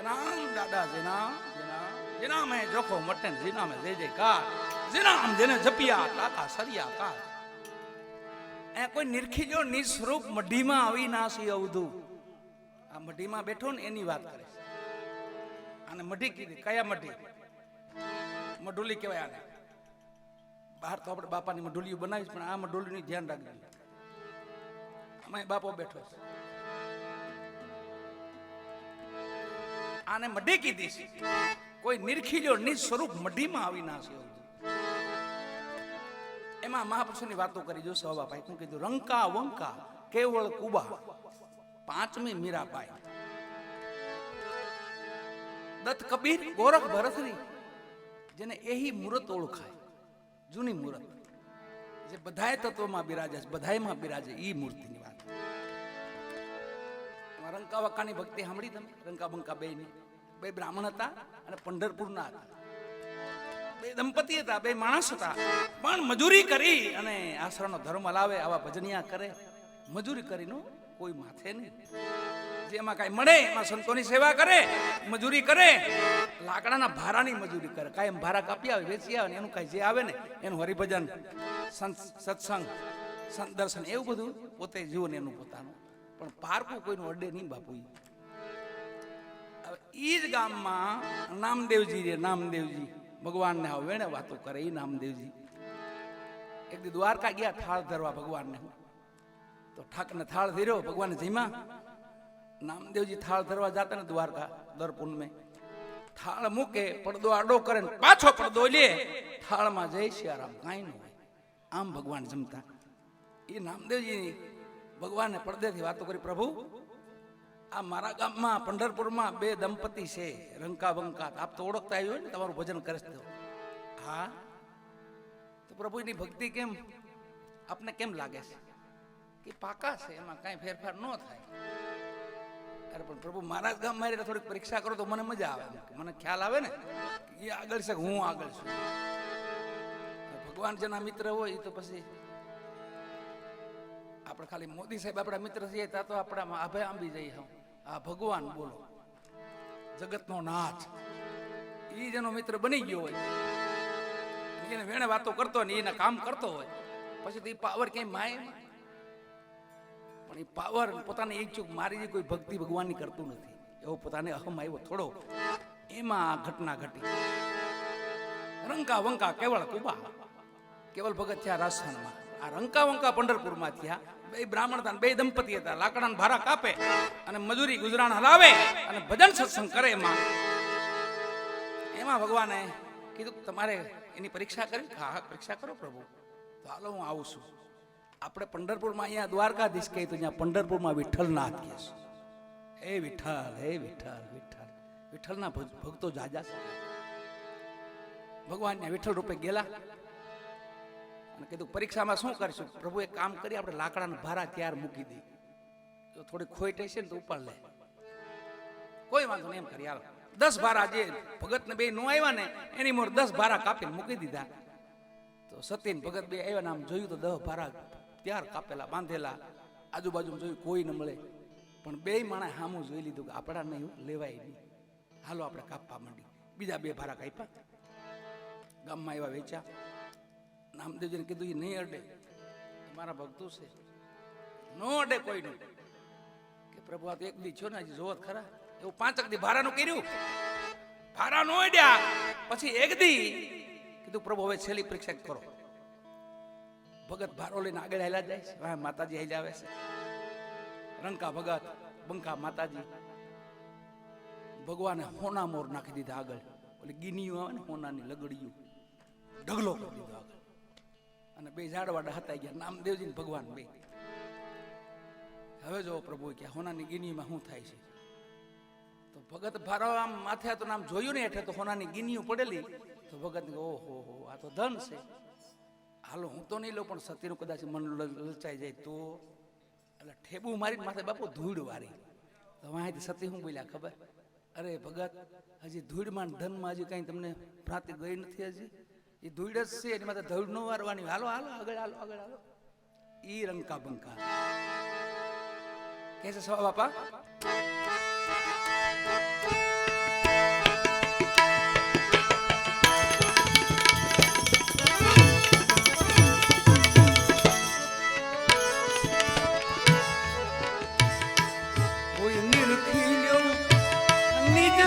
જેનામ દાદા જેનામ જેનામ જેનામ હે જોખો મટન જેનામે જે જે જય જયકાર જેનામ જેને જપિયા કાકા સરિયા કાર એ કોઈ નિરખી જો નિસ્વરૂપ મઢીમાં આવી નાસી અવધું આ મઢીમાં બેઠો ને એની વાત કરે અને મઢી કીધી કયા મઢી મઢુલી કહેવાય આને બહાર તો આપણે બાપાની મઢુલીઓ બનાવીશ પણ આ મઢુલીનું ધ્યાન રાખજો અમે બાપો બેઠો છે આને મઢી કીધી છે. કોઈ નિરખીલ્યો નિજ સ્વરૂપ મઢીમાં આવી ના છે એમાં મહાપુરુષોની વાતો કરી, જો સવા ભાઈ શું કીધું? રંકા વંકા કેવળ કુબા, પાંચમી મીરાબાઈ દત્ત કબીર, ગોરખ ભરતરી જેને એહી મૂર્ત ઓળખાય. જૂની મૂર્ત. જે બધાય તત્વમાં બિરાજે છે, બધાયમાં બિરાજે, ઈ મૂર્તિની. રંકા વકાની ભક્તિ સાંભળી તમે? રંકા બંકા બે ની બે બ્રાહ્મણ હતા અને પંઢરપુરના હતા. બે દંપતી હતા, બે માણસ હતા. પણ મજૂરી કરી અને આશ્રમનો ધર્મ હલાવે આવા ભજનિયા કરે. મજૂરી કરીને કોઈ માથે નહીં. જેમાં કાંઈ મળે, એમાં સંતોની સેવા કરે, મજૂરી કરે. લાકડાના ભારાની મજૂરી કરે. કાયમ ભારા કાપી આવે, વેચી આવે એનું કાંઈ જે આવે ને, એનું હરિભજન, સંત, સત્સંગ, સંત દર્શન, એવું બધું પોતે જીવન એનું પોતાનું. પણ પારકું કોઈનું અડે નહીં બાપુ એ જ ગામમાં નામદેવજી રે, નામદેવજી. ભગવાનને હવે વેણે વાતો કરે એ નામદેવજી. એક દી દ્વારકા ગયા, થાળ ધરવા ભગવાનને તો ઠાકને થાળ ધર્યો, ભગવાન જીમા નામદેવજી થાળ ધરવા જાતા ને દ્વારકા દર પૂનમે થાળ મૂકે, પડદો આડો કરે ને પાછો પડદો લે. થાળમાં જય સિયારામ કાંઈ ન હોય. આમ ભગવાન જમતા. એ નામદેવજી ભગવાનને પડદેથી વાતો કરી, પ્રભુ, આ મારા ગામમાં, પંઢરપુરમાં બે દંપતી છે, રંકા બંકા. આપ તો ઓળખતા આવ્યો ને, તમારું ભજન કરે છે. હા? તો પ્રભુ, એની ભક્તિ કેમ? આપને કેમ લાગે છે? કે પાકા છે, એમાં કાંઈ ફેરફાર ન થાય. અરે, પણ પ્રભુ, મારા ગામ મારી થોડીક પરીક્ષા કરો તો મને મજા આવે મને ખ્યાલ આવે ને એ આગળ છે, હું આગળ છું. ભગવાન જેના મિત્ર હોય એ તો પછી આપણે ખાલી મોદી સાહેબ આપણા મિત્ર છીએ ત્યાં તો આપણા આભે આંબી જઈએ હું. આ ભગવાન બોલો. જગતનો નાથ. એ જેનો મિત્ર બની ગયો હોય. એને વેણે વાતો કરતો ને એના કામ કરતો હોય. પછી તો એ પાવર ક્યાંય માય પણ એ પાવર પોતાની ઈચ્છુક મારી કોઈ ભક્તિ ભગવાનની કરતું નથી. એવો પોતાને અહમ આવ્યો થોડો. એમાં આ ઘટના ઘટી. રંકા વંકા કેવળ કુબા. કેવલ ભગત થયા રાજસ્થાનમાં. આ રંકા વંકા પંઢરપુરમાં થયા. બે બ્રાહ્મણ હતા બે દંપતી હતા. લાકડાના ભારા કાપે અને મજૂરી ગુજરાન હલાવે અને ભજન સત્સંગ કરે એમાં. એમાં ભગવાને કીધું તમારે એની પરીક્ષા કરી હા પરીક્ષા કરો પ્રભુ. તો હાલો, હું આવું છું. આપણે પંઢરપુરમાં અહીંયા દ્વારકાધીશ કહે તો અહીંયા પંઢરપુરમાં વિઠ્ઠલનાથ કહે છે. હે વિઠ્ઠલ હે વિઠ્ઠલ વિઠ્ઠલ. વિઠ્ઠલના ભક્તો જાજા છે. ભગવાન ત્યાં વિઠ્ઠલ રૂપે અને કીધું, પરીક્ષામાં શું કરશું? પ્રભુ એક કામ કરી, આપણે લાકડાના ભારા ત્યાર મૂકી દઈ તો થોડી ખોટ હશે ને તો ઉપર લે. કોઈ વાંધો નહીં, એમ કરી આવે દસ ભારા જે ભગત ને બે નો આવ્યા ને, એની મોર દસ ભારા કાપીને મૂકી દીધા. તો સતીન ભગત બે આવ્યા ને, આમ જોયું તો દસ ભારા ત્યાર કાપેલા, બાંધેલા. આજુબાજુ જોયું કોઈ ન મળે. પણ બે માણસ સામું જોઈ લીધું કે આપણા નહીં લેવાય નહીં. હાલો, આપણે કાપવા માંડી. બીજા બે ભારા કાપ્યા. ગામમાં એવા વેચ્યા. નામદેવજીને કીધું એ નહીં અડે. મારા ભક્તો છે. નો અડે કોઈનું. કે પ્રભુ, આ તો એક દી છો ને, હજી જોવો ખરા. એવું પાંચક દી ભારાનું કર્યું. ભારા નો અડ્યા. પછી એક દી કીધું, પ્રભુ, હવે છેલ્લી પરીક્ષા કરો. ભગત ભારો લઈને આગળ હેલા જાય છે. હા માતાજી હાલ્યા આવે છે. રંકા ભગત, બંકા માતાજી. ભગવાને હોના મોર નાખી દીધા આગળ. ઓલી ગીનીઓ આવે ને, હોનાની લગડીઓ. ઢગલો કરી દીધો આગળ. અને બે ઝાડવાડા હતા ગયા. નામદેવજી ને ભગવાન બે. હવે જો પ્રભુ કે હોનાની ગીનીમાં શું થાય છે? તો ભગત ભારો આમ માથે તો નામ જોયું ને એઠે તો હોનાની ગીનીઓ પડેલી. તો ભગત ઓહો, હો, આ તો ધન છે. હાલો, હું તો નહીં લઉં, પણ સતીનું કદાચ મન લલચાઈ જાય તો? એટલે ઠેબુ મારીને માથે બાપુ ધૂળ વારી. તો વાંથી સતી શું બોલ્યા ખબર? અરે ભગત, હજી ધૂળમાં ધનમાં હજી કાંઈ તમને ભ્રાંતિ ગઈ નથી હજી? એ ધૂળ જ છે, એની માથે ધૂળ ન વારવાની. હાલો હાલો, આગળ હાલો આગળ, હાલો. એ રંકા બંકા. કે છે સ્વા બાપા? કોઈ નિરખી લ્યો નિજ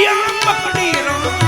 மடியம் மடியம்